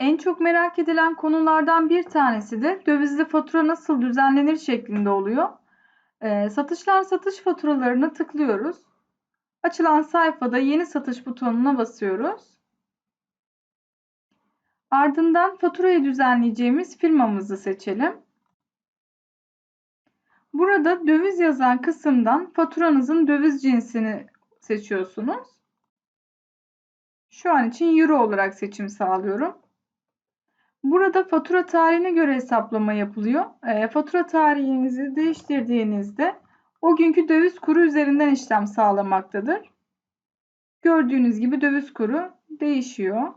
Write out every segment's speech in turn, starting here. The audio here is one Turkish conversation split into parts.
En çok merak edilen konulardan bir tanesi de dövizli fatura nasıl düzenlenir şeklinde oluyor. Ee, satışlar satış faturalarını tıklıyoruz. Açılan sayfada yeni satış butonuna basıyoruz. Ardından faturayı düzenleyeceğimiz firmamızı seçelim. Burada döviz yazan kısımdan faturanızın döviz cinsini seçiyorsunuz. Şu an için euro olarak seçim sağlıyorum. Burada fatura tarihine göre hesaplama yapılıyor. E, fatura tarihinizi değiştirdiğinizde o günkü döviz kuru üzerinden işlem sağlamaktadır. Gördüğünüz gibi döviz kuru değişiyor.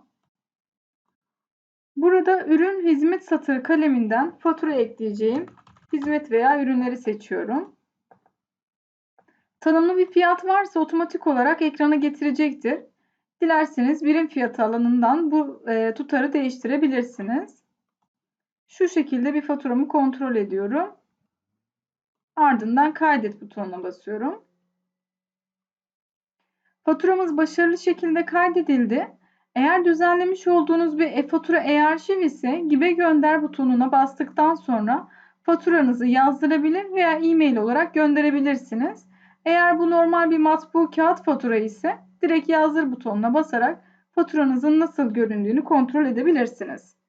Burada ürün hizmet satır kaleminden fatura ekleyeceğim hizmet veya ürünleri seçiyorum. Tanımlı bir fiyat varsa otomatik olarak ekrana getirecektir. Dilerseniz birim fiyatı alanından bu e, tutarı değiştirebilirsiniz. Şu şekilde bir faturamı kontrol ediyorum. Ardından kaydet butonuna basıyorum. Faturamız başarılı şekilde kaydedildi. Eğer düzenlemiş olduğunuz bir e-fatura e-arşiv ise gibi gönder butonuna bastıktan sonra faturanızı yazdırabilir veya e-mail olarak gönderebilirsiniz. Eğer bu normal bir matbu kağıt fatura ise direkt yazdır butonuna basarak faturanızın nasıl göründüğünü kontrol edebilirsiniz.